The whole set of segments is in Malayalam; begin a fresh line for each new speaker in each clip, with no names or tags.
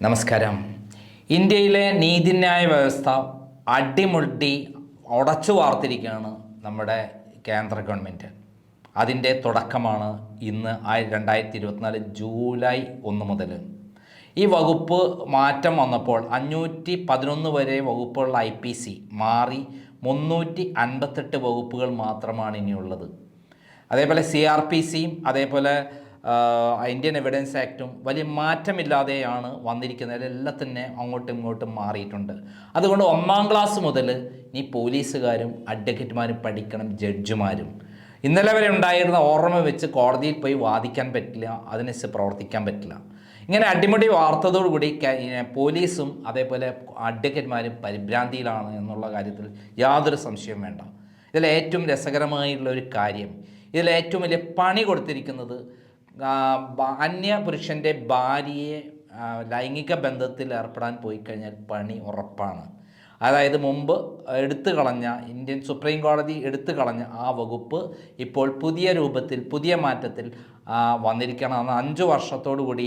നമസ്കാരം. ഇന്ത്യയിലെ നീതിന്യായ വ്യവസ്ഥ അടിമുട്ടി ഉടച്ചു വാർത്തിരിക്കുകയാണ് നമ്മുടെ കേന്ദ്ര ഗവൺമെന്റ് അതിന്റെ തുടക്കമാണ് ഇന്ന് രണ്ടായിരത്തി ഇരുപത്തിനാല് ജൂലൈ ഒന്ന് മുതൽ ഈ വകുപ്പ് മാറ്റം വന്നപ്പോൾ അഞ്ഞൂറ്റി പതിനൊന്ന് വരെ വകുപ്പുള്ള ഐ പി സി മാറി മുന്നൂറ്റി അൻപത്തെട്ട് വകുപ്പുകൾ മാത്രമാണ് ഇനിയുള്ളത്. അതേപോലെ സി ആർ പി സിയും അതേപോലെ ഇന്ത്യൻ എവിഡൻസ് ആക്റ്റും വലിയ മാറ്റമില്ലാതെയാണ് വന്നിരിക്കുന്നത്. എല്ലാം തന്നെ അങ്ങോട്ടും ഇങ്ങോട്ടും മാറിയിട്ടുണ്ട്. അതുകൊണ്ട് ഒന്നാം ക്ലാസ് മുതൽ ഈ പോലീസുകാരും അഡ്വക്കേറ്റുമാരും പഠിക്കണം ജഡ്ജിമാരും ഇന്നലെ വരെ ഉണ്ടായിരുന്ന ഓർമ്മ വെച്ച് കോടതിയിൽ പോയി വാദിക്കാൻ പറ്റില്ല അതിനനുസരിച്ച് പ്രവർത്തിക്കാൻ പറ്റില്ല. ഇങ്ങനെ അടിമുടി വാർത്തതോടുകൂടി പോലീസും അതേപോലെ അഡ്വക്കേറ്റുമാരും പരിഭ്രാന്തിയിലാണ് എന്നുള്ള കാര്യത്തിൽ യാതൊരു സംശയവും വേണ്ട. ഇതിൽ ഏറ്റവും രസകരമായിട്ടുള്ള ഒരു കാര്യം ഇതിൽ ഏറ്റവും വലിയ പണി കൊടുത്തിരിക്കുന്നത് അന്യ പുരുഷന്റെ ഭാര്യയെ ലൈംഗിക ബന്ധത്തിൽ ഏർപ്പെടാൻ പോയി കഴിഞ്ഞാൽ പണി ഉറപ്പാണ്. അതായത് മുമ്പ് എടുത്തു കളഞ്ഞ ഇന്ത്യൻ സുപ്രീം കോടതി എടുത്തു കളഞ്ഞ ആ വകുപ്പ് ഇപ്പോൾ പുതിയ രൂപത്തിൽ പുതിയ മാറ്റത്തിൽ വന്നിരിക്കണം അഞ്ച് വർഷത്തോടു കൂടി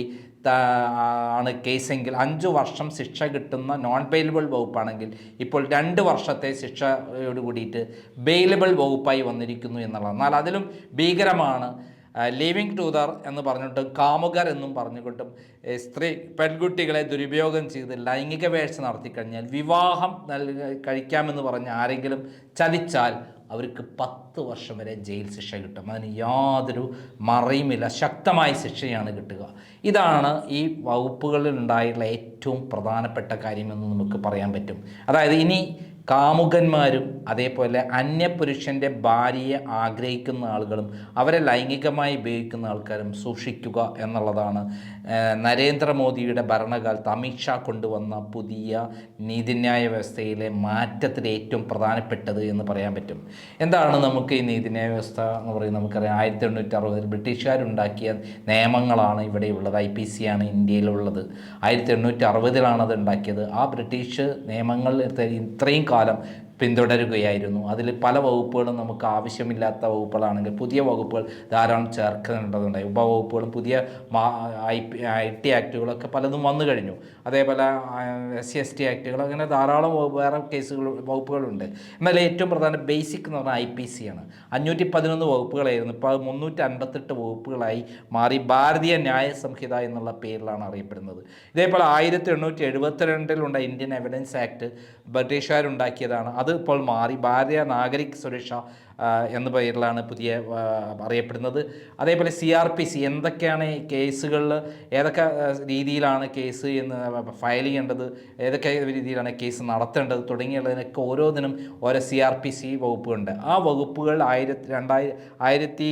ആണ് കേസെങ്കിൽ അഞ്ച് വർഷം ശിക്ഷ കിട്ടുന്ന നോൺ ബെയിലബിൾ വകുപ്പാണെങ്കിൽ ഇപ്പോൾ രണ്ട് വർഷത്തെ ശിക്ഷയോട് കൂടിയിട്ട് ബെയിലബിൾ വകുപ്പായി വന്നിരിക്കുന്നു എന്നുള്ളത് എന്നാൽ അതിലും ഭീകരമാണ് ലിവിങ് ടൂതർ എന്ന് പറഞ്ഞിട്ടും കാമുകർ എന്നും പറഞ്ഞുകൊണ്ടും സ്ത്രീ പെൺകുട്ടികളെ ദുരുപയോഗം ചെയ്ത് ലൈംഗിക വേഴ്ച നടത്തിക്കഴിഞ്ഞാൽ വിവാഹം നൽക കഴിക്കാമെന്ന് പറഞ്ഞ് ആരെങ്കിലും ചതിച്ചാൽ അവർക്ക് പത്ത് വർഷം വരെ ജയിൽ ശിക്ഷ കിട്ടും. അതിന് യാതൊരു മറയുമില്ല. ശക്തമായ ശിക്ഷയാണ് കിട്ടുക. ഇതാണ് ഈ വകുപ്പുകളിൽ ഉണ്ടായിട്ടുള്ള ഏറ്റവും പ്രധാനപ്പെട്ട കാര്യമെന്ന് നമുക്ക് പറയാൻ പറ്റും. അതായത് ഇനി കാമുകന്മാരും അതേപോലെ അന്യപുരുഷന്റെ ഭാര്യയെ ആഗ്രഹിക്കുന്ന ആളുകളും അവരെ ലൈംഗികമായി ഉപയോഗിക്കുന്ന ആൾക്കാരും സൂക്ഷിക്കുക എന്നുള്ളതാണ്. നരേന്ദ്രമോദിയുടെ ഭരണകാലത്ത് അമിത്ഷാ കൊണ്ടുവന്ന പുതിയ നീതിന്യായ വ്യവസ്ഥയിലെ മാറ്റത്തിൽ ഏറ്റവും പ്രധാനപ്പെട്ടത് എന്ന് പറയാൻ പറ്റും. എന്താണ് നമുക്ക് ഈ നീതിന്യായ വ്യവസ്ഥ എന്ന് പറയുന്നത്? നമുക്കറിയാം ആയിരത്തി എണ്ണൂറ്റി അറുപതിൽ ബ്രിട്ടീഷുകാരുണ്ടാക്കിയ നിയമങ്ങളാണ് ഇവിടെയുള്ളത്. ഐ പി സി ആണ് ഇന്ത്യയിലുള്ളത്. ആയിരത്തി എണ്ണൂറ്റി അറുപതിലാണ് അത് ഉണ്ടാക്കിയത്. ആ ബ്രിട്ടീഷ് നിയമങ്ങൾ ഇത്രയും കാലം. പിന്തുടരുകയായിരുന്നു. അതിൽ പല വകുപ്പുകളും നമുക്ക് ആവശ്യമില്ലാത്ത വകുപ്പുകളാണെങ്കിൽ പുതിയ വകുപ്പുകൾ ധാരാളം ചേർക്കേണ്ടതുണ്ടായി. ഉപവകുപ്പുകളും പുതിയ ഐ പി ഐ ടി ആക്റ്റുകളൊക്കെ പലതും വന്നു കഴിഞ്ഞു. അതേപോലെ എസ് സി എസ് ടി ആക്റ്റുകൾ അങ്ങനെ ധാരാളം വേറെ കേസുകൾ വകുപ്പുകളുണ്ട്. എന്നാൽ ഏറ്റവും പ്രധാന ബേസിക് എന്ന് പറഞ്ഞാൽ ഐ പി സി ആണ്. അഞ്ഞൂറ്റി പതിനൊന്ന് വകുപ്പുകളായിരുന്നു. ഇപ്പോൾ അത് മുന്നൂറ്റി അൻപത്തെട്ട് വകുപ്പുകളായി മാറി ഭാരതീയ ന്യായ സംഹിത എന്നുള്ള പേരിലാണ് അറിയപ്പെടുന്നത്. ഇതേപോലെ ആയിരത്തി എണ്ണൂറ്റി എഴുപത്തിരണ്ടിലുണ്ട ഇന്ത്യൻ എവിഡൻസ് ആക്ട് ബ്രിട്ടീഷുകാരുണ്ടാക്കിയതാണ്. അത് ഇപ്പോൾ മാറി. ഭാരതീയ നാഗരിക് സുരക്ഷ എന്ന പേരിലാണ് പുതിയ അറിയപ്പെടുന്നത്. അതേപോലെ സി ആർ പി സി എന്തൊക്കെയാണ് കേസുകളിൽ ഏതൊക്കെ രീതിയിലാണ് കേസ് എന്ന് ഫയൽ ചെയ്യേണ്ടത് ഏതൊക്കെ രീതിയിലാണ് കേസ് നടത്തേണ്ടത് തുടങ്ങിയുള്ളതിനൊക്കെ ഓരോന്നിനും ഓരോ സി ആർ പി സി വകുപ്പുണ്ട് ആ വകുപ്പുകൾ ആയിരത്തി രണ്ടായിരം ആയിരത്തി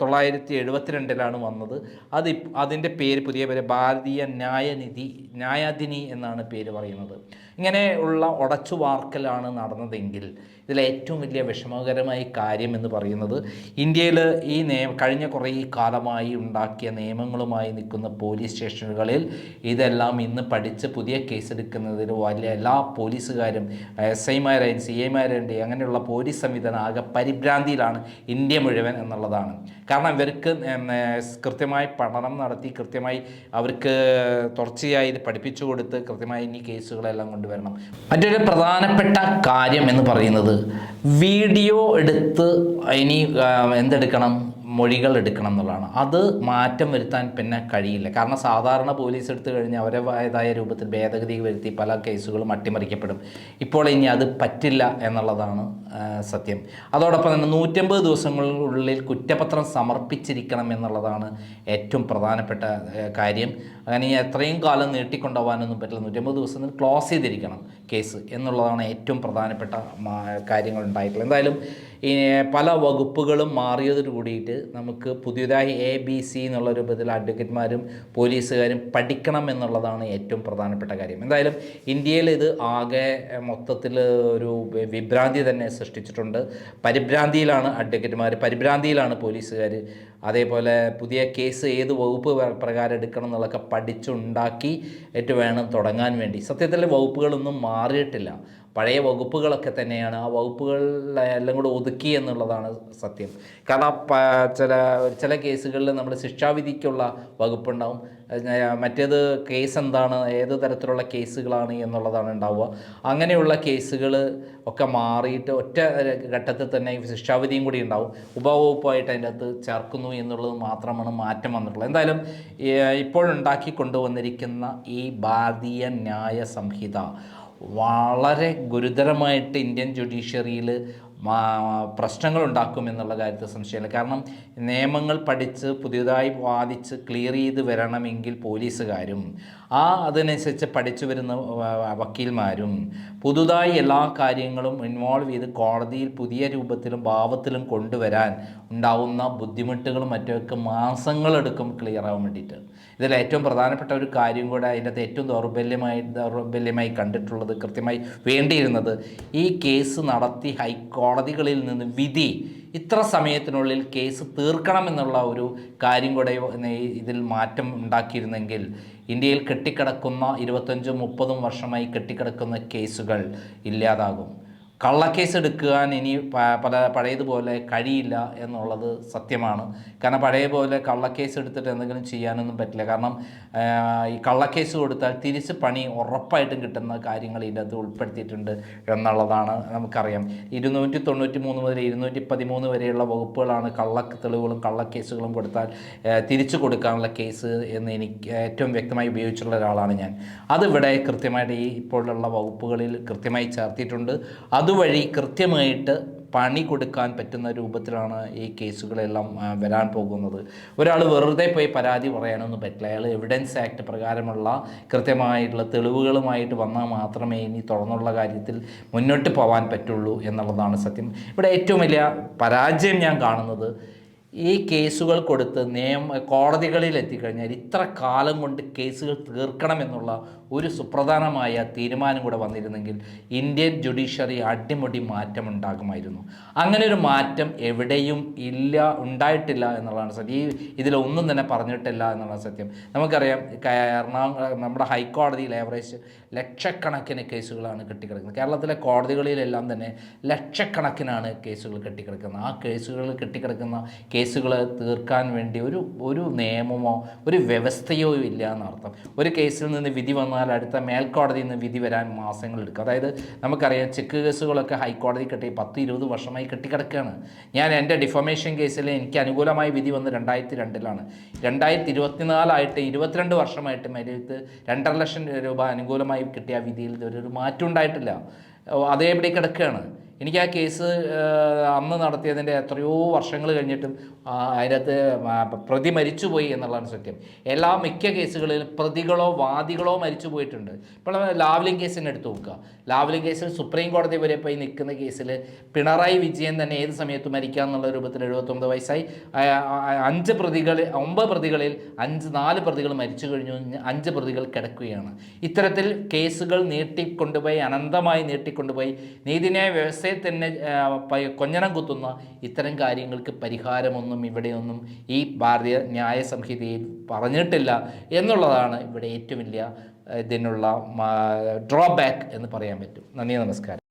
തൊള്ളായിരത്തി എഴുപത്തിരണ്ടിലാണ് വന്നത്. അത് അതിന്റെ പേര് പുതിയ പേര് ഭാരതീയ ന്യായനിധി ന്യായാധിനി എന്നാണ് പേര് പറയുന്നത്. ഇങ്ങനെ ഉള്ള ഉടച്ചു വാർക്കലാണ് നടന്നതെങ്കിൽ ഇതിലേറ്റവും വലിയ വിഷമകരമായ കാര്യം എന്ന് പറയുന്നത് ഇന്ത്യയിൽ ഈ നിയമ കഴിഞ്ഞ കുറേ കാലമായി ഉണ്ടാക്കിയ നിയമങ്ങളുമായി നിൽക്കുന്ന പോലീസ് സ്റ്റേഷനുകളിൽ ഇതെല്ലാം ഇന്ന് പഠിച്ച് പുതിയ കേസെടുക്കുന്നതിൽ വലിയ എല്ലാ പോലീസുകാരും എസ് ഐമാരായും സി ഐമാരായും അങ്ങനെയുള്ള പോലീസ് സംവിധാനം ആകെ പരിഭ്രാന്തിയിലാണ് ഇന്ത്യ മുഴുവൻ എന്നുള്ളതാണ്. കാരണം ഇവർക്ക് കൃത്യമായി പഠനം നടത്തി കൃത്യമായി അവർക്ക് തുടർച്ചയായി ഇത് പഠിപ്പിച്ചു കൊടുത്ത് കൃത്യമായി ഇനി കേസുകളെല്ലാം കൊണ്ടുവരണം. മറ്റൊരു പ്രധാനപ്പെട്ട കാര്യം എന്ന് പറയുന്നത് വീഡിയോ എടുത്ത് ഇനി എന്തെടുക്കണം? മൊഴികൾ എടുക്കണം എന്നുള്ളതാണ്. അത് മാറ്റം വരുത്താൻ പിന്നെ കഴിയില്ല. കാരണം സാധാരണ പോലീസ് എടുത്തു കഴിഞ്ഞാൽ അവരുടേതായ രൂപത്തിൽ ഭേദഗതി വരുത്തി പല കേസുകളും അട്ടിമറിക്കപ്പെടും. ഇപ്പോൾ ഇനി അത് പറ്റില്ല എന്നുള്ളതാണ് സത്യം. അതോടൊപ്പം തന്നെ നൂറ്റമ്പത് ദിവസങ്ങൾക്കുള്ളിൽ കുറ്റപത്രം സമർപ്പിച്ചിരിക്കണം എന്നുള്ളതാണ് ഏറ്റവും പ്രധാനപ്പെട്ട കാര്യം. അങ്ങനെ എത്രയും കാലം നീട്ടിക്കൊണ്ടുപോകാനൊന്നും പറ്റില്ല. നൂറ്റമ്പത് ദിവസം ക്ലോസ് ചെയ്തിരിക്കണം കേസ് എന്നുള്ളതാണ് ഏറ്റവും പ്രധാനപ്പെട്ട കാര്യങ്ങൾ ഉണ്ടായിട്ടുള്ളത് എന്തായാലും ഈ പല വകുപ്പുകളും മാറിയതോട് കൂടിയിട്ട് നമുക്ക് പുതിയതായി എ ബി സി എന്നുള്ള രൂപത്തിൽ അഡ്വക്കേറ്റ്മാരും പോലീസുകാരും പഠിക്കണം എന്നുള്ളതാണ് ഏറ്റവും പ്രധാനപ്പെട്ട കാര്യം. എന്തായാലും ഇന്ത്യയിൽ ഇത് ആകെ മൊത്തത്തിൽ ഒരു വിഭ്രാന്തി തന്നെ സൃഷ്ടിച്ചിട്ടുണ്ട്. പരിഭ്രാന്തിയിലാണ് അഡ്വക്കേറ്റുമാർ പരിഭ്രാന്തിയിലാണ് പോലീസുകാർ അതേപോലെ പുതിയ കേസ് ഏത് വകുപ്പ് പ്രകാരം എടുക്കണം എന്നുള്ളതൊക്കെ പഠിച്ചുണ്ടാക്കി വേണം തുടങ്ങാൻ വേണ്ടി. സത്യത്തിൽ വകുപ്പുകളൊന്നും മാറിയിട്ടില്ല. പഴയ വകുപ്പുകളൊക്കെ തന്നെയാണ്. ആ വകുപ്പുകളെല്ലാം കൂടെ ഒതുക്കി എന്നുള്ളതാണ് സത്യം. കാരണം ചില ചില കേസുകളിൽ നമ്മൾ ശിക്ഷാവിധിക്കുള്ള വകുപ്പുണ്ടാവും. മറ്റേത് കേസ് എന്താണ് ഏത് തരത്തിലുള്ള കേസുകളാണ് എന്നുള്ളതാണ് ഉണ്ടാവുക. അങ്ങനെയുള്ള കേസുകൾ ഒക്കെ മാറിയിട്ട് ഒറ്റ ഘട്ടത്തിൽ തന്നെ ശിക്ഷാവിധിയും കൂടി ഉണ്ടാവും. ഉപവകുപ്പായിട്ട് അതിന്റെ അകത്ത് ചേർക്കുന്നു എന്നുള്ളത് മാത്രമാണ് മാറ്റം വന്നിട്ടുള്ളത്. എന്തായാലും ഇപ്പോഴുണ്ടാക്കി കൊണ്ടുവന്നിരിക്കുന്ന ഈ ഭാരതീയ ന്യായ സംഹിത വളരെ ഗുരുതരമായിട്ട് ഇന്ത്യൻ ജുഡീഷ്യറിയിൽ പ്രശ്നങ്ങൾ ഉണ്ടാക്കും എന്നുള്ള കാര്യത്തിൽ സംശയമില്ല. കാരണം നിയമങ്ങൾ പഠിച്ച് പുതിയതായി വാദിച്ച് ക്ലിയർ ചെയ്ത് വരണമെങ്കിൽ പോലീസുകാരും ആ അതനുസരിച്ച് പഠിച്ചു വരുന്ന വക്കീൽമാരും പുതുതായി എല്ലാ കാര്യങ്ങളും ഇൻവോൾവ് ചെയ്ത് കോടതിയിൽ പുതിയ രൂപത്തിലും ഭാവത്തിലും കൊണ്ടുവരാൻ ഉണ്ടാവുന്ന ബുദ്ധിമുട്ടുകളും മറ്റൊക്കെ മാസങ്ങളെടുക്കും ക്ലിയർ ആവാൻ വേണ്ടിയിട്ട്. ഇതിൽ ഏറ്റവും പ്രധാനപ്പെട്ട ഒരു കാര്യം കൂടെ അതിന്റെ ഏറ്റവും ദൗർബല്യമായി ദൗർബല്യമായി കണ്ടിട്ടുള്ളത് കൃത്യമായി വേണ്ടിയിരുന്നത് ഈ കേസ് നടത്തി ഹൈക്കോടതികളിൽ നിന്ന് വിധി ഇത്ര സമയത്തിനുള്ളിൽ കേസ് തീർക്കണമെന്നുള്ള ഒരു കാര്യം കൂടെ ഇതിൽ മാറ്റം ഉണ്ടാക്കിയിരുന്നെങ്കിൽ ഇന്ത്യയിൽ കെട്ടിക്കിടക്കുന്ന ഇരുപത്തഞ്ചും മുപ്പതും വർഷമായി കെട്ടിക്കിടക്കുന്ന കേസുകൾ ഇല്ലാതാകും. കള്ളക്കേസ് എടുക്കാൻ ഇനി പല പഴയതുപോലെ കഴിയില്ല എന്നുള്ളത് സത്യമാണ്. കാരണം പഴയ പോലെ കള്ളക്കേസ് എടുത്തിട്ട് എന്തെങ്കിലും ചെയ്യാനൊന്നും പറ്റില്ല. കാരണം ഈ കള്ളക്കേസ് കൊടുത്താൽ തിരിച്ച് പണി ഉറപ്പായിട്ടും കിട്ടുന്ന കാര്യങ്ങൾ ഇതിന്റെ അകത്ത് ഉൾപ്പെടുത്തിയിട്ടുണ്ട് എന്നുള്ളതാണ് നമുക്കറിയാം. ഇരുന്നൂറ്റി തൊണ്ണൂറ്റി മൂന്ന് മുതൽ ഇരുന്നൂറ്റി പതിമൂന്ന് വരെയുള്ള വകുപ്പുകളാണ് കള്ള തെളിവുകളും കള്ളക്കേസുകളും കൊടുത്താൽ തിരിച്ചു കൊടുക്കാനുള്ള കേസ് എന്ന് എനിക്ക് ഏറ്റവും വ്യക്തമായി ഉപയോഗിച്ചിട്ടുള്ള ഒരാളാണ് ഞാൻ. അതിവിടെ കൃത്യമായിട്ട് ഈ ഇപ്പോഴുള്ള വകുപ്പുകളിൽ കൃത്യമായി ചേർത്തിയിട്ടുണ്ട്. അതുവഴി കൃത്യമായിട്ട് പണി കൊടുക്കാൻ പറ്റുന്ന രൂപത്തിലാണ് ഈ കേസുകളെല്ലാം വരാൻ പോകുന്നത്. ഒരാൾ വെറുതെ പോയി പരാതി പറയാനൊന്നും പറ്റില്ല. അയാൾ എവിഡൻസ് ആക്ട് പ്രകാരമുള്ള കൃത്യമായിട്ടുള്ള തെളിവുകളുമായിട്ട് വന്നാൽ മാത്രമേ ഇനി തുടർന്നുള്ള കാര്യത്തിൽ മുന്നോട്ട് പോകാൻ പറ്റുള്ളൂ എന്നുള്ളതാണ് സത്യം. ഇവിടെ ഏറ്റവും വലിയ പരാജയം ഞാൻ കാണുന്നത് ഈ കേസുകൾ കൊടുത്ത് നിയമ കോടതികളിൽ എത്തിക്കഴിഞ്ഞാൽ ഇത്ര കാലം കൊണ്ട് കേസുകൾ തീർക്കണമെന്നുള്ള ഒരു സുപ്രധാനമായ തീരുമാനം കൂടെ വന്നിരുന്നെങ്കിൽ ഇന്ത്യൻ ജുഡീഷ്യറി അടിമുടി മാറ്റം ഉണ്ടാകുമായിരുന്നു അങ്ങനെ ഒരു മാറ്റം എവിടെയും ഇല്ല ഉണ്ടായിട്ടില്ല എന്നുള്ളതാണ് സത്യം. ഈ ഇതിലൊന്നും തന്നെ പറഞ്ഞിട്ടില്ല എന്നുള്ളതാണ് സത്യം. നമുക്കറിയാം എറണാകുളം നമ്മുടെ ഹൈക്കോടതിയിൽ ഏവറേജ് ലക്ഷക്കണക്കിന് കേസുകളാണ് കെട്ടിക്കിടക്കുന്നത്. കേരളത്തിലെ കോടതികളിലെല്ലാം തന്നെ ലക്ഷക്കണക്കിനാണ് കേസുകൾ കെട്ടിക്കിടക്കുന്നത്. ആ കേസുകൾ കെട്ടിക്കിടക്കുന്ന കേസുകൾ തീർക്കാൻ വേണ്ടി ഒരു ഒരു നിയമമോ ഒരു വ്യവസ്ഥയോ ഇല്ല എന്നർത്ഥം. ഒരു കേസിൽ നിന്ന് വിധി വന്നാൽ അടുത്ത മേൽക്കോടതിയിൽ നിന്ന് വിധി വരാൻ മാസങ്ങളെടുക്കും അതായത് നമുക്കറിയാം ചെക്ക് കേസുകളൊക്കെ ഹൈക്കോടതി കെട്ടി പത്ത് ഇരുപത് വർഷമായി കെട്ടിക്കിടക്കുകയാണ്. ഞാൻ എന്റെ ഡിഫോമേഷൻ കേസിൽ എനിക്ക് അനുകൂലമായ വിധി വന്ന് രണ്ടായിരത്തി രണ്ടിലാണ് രണ്ടായിരത്തി ഇരുപത്തിനാലായിട്ട് ഇരുപത്തിരണ്ട് വർഷമായിട്ട് മരുത്ത് രണ്ടര ലക്ഷം രൂപ അനുകൂലമായി കിട്ടിയ വിധിയിൽ ഒരു മാറ്റം ഉണ്ടായിട്ടില്ല. അതേപടി കിടക്കുകയാണ്. എനിക്ക് ആ കേസ് അന്ന് നടത്തിയതിന്റെ എത്രയോ വർഷങ്ങൾ കഴിഞ്ഞിട്ടും അതിനകത്ത് പ്രതി മരിച്ചുപോയി എന്നുള്ളതാണ് സത്യം. എല്ലാ മിക്ക കേസുകളിലും പ്രതികളോ വാദികളോ മരിച്ചു പോയിട്ടുണ്ട്. ഇപ്പോൾ ലാവ്ലിംഗ് കേസിനെ എടുത്ത് നോക്കുക. ലാവ്ലിംഗ് കേസിൽ സുപ്രീം കോടതി വരെ പോയി നിൽക്കുന്ന കേസിൽ പിണറായി വിജയൻ തന്നെ ഏത് സമയത്തും മരിക്കുക എന്നുള്ള രൂപത്തിൽ എഴുപത്തൊമ്പത് വയസ്സായി. അഞ്ച് പ്രതികൾ ഒമ്പത് പ്രതികളിൽ അഞ്ച് നാല് പ്രതികൾ മരിച്ചു കഴിഞ്ഞു. അഞ്ച് പ്രതികൾ കിടക്കുകയാണ്. ഇത്തരത്തിൽ കേസുകൾ നീട്ടിക്കൊണ്ടുപോയി അനന്തമായി നീട്ടിക്കൊണ്ടുപോയി. നീതിന്യായ വ്യവസ്ഥയെ തന്നെ കൊഞ്ഞനം കുത്തുന്ന ഇത്തരം കാര്യങ്ങൾക്ക് പരിഹാരമൊന്നും ഇവിടെയൊന്നും ഈ ഭാരതീയ ന്യായ സംഹിതയിൽ പറഞ്ഞിട്ടില്ല എന്നുള്ളതാണ് ഇവിടെ ഏറ്റവും വലിയ ഇതിനുള്ള ഡ്രോബാക്ക് എന്ന് പറയാൻ പറ്റും. നന്ദി നമസ്കാരം.